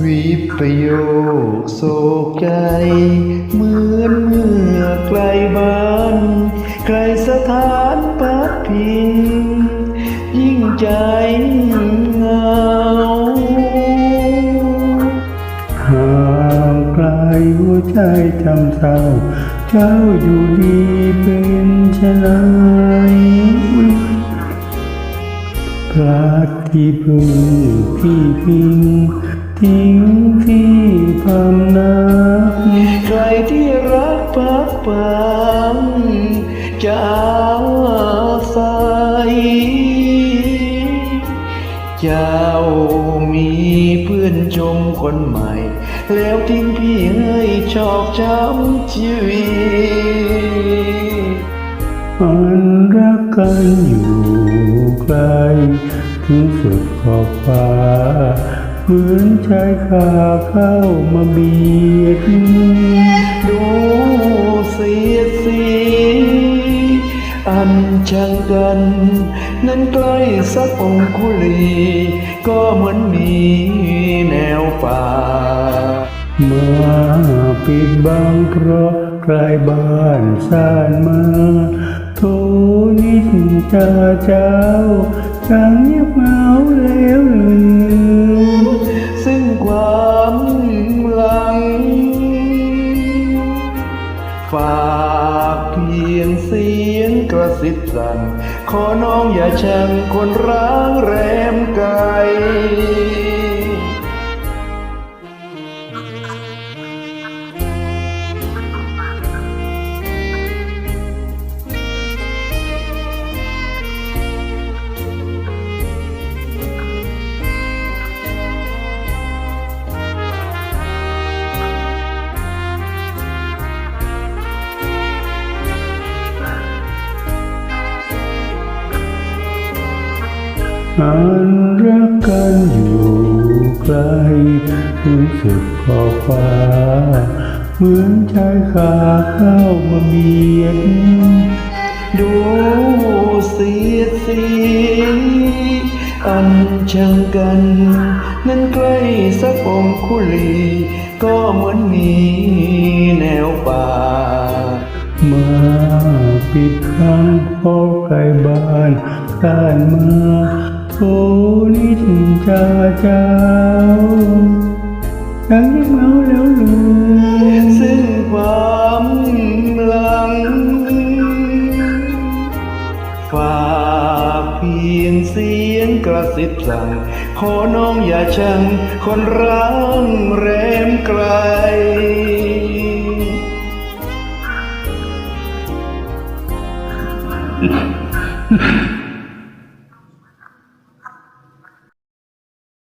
วิปโยโศกใจ เหมือนเมื่อไกลบ้านไกลสถานพักพิง ยิ่งใจเหงาห่างไกลหัวใจจำเศร้า เจ้าอยู่ดีเป็นช่นไรพลาดที่พึ่งที่พิง ทิ้งที่พำนักใครที่รักพักปังจะอาศัยเจ้ามีเพื่อนชมคนใหม่ แล้วทิ้งพี่ให้ชอกช้ำชีวิตอันรักกันอยู่ไกลถึงสุดขอบฟ้า เหมือนชายคาเข้ามาเบียด ดูเสียสี อันช่างกัน นั้นใกล้สักองคุลี ก็เหมือนมีแนวป่า มาปิดบังเพราะใกล้บ้านสานมาโทนิสจาเจ้าจางเงียบเหงาแล้วลืม ฝากเพียงเสียงกระซิบสั่น ขอน้องอย่าชังคนร้างแรมไกล อันรักกันอยู่ไกลถึงสุดขอบฟ้า เหมือนชายคาเข้ามาเบียดดูเสียดสีอันช่างกัน นั้นใกล้สักองคุลี ก็เหมือนมีแนวป่า มาปิดข้างพอไกลบ้านต้านมา โทนิสจาเจ้ายังเงียบเหงาแล้วลืมซึ่งความหลัง ฝากเพียงเสียงกระซิบสั่ง ขอน้องอย่าชัง คนร้างแรมไกล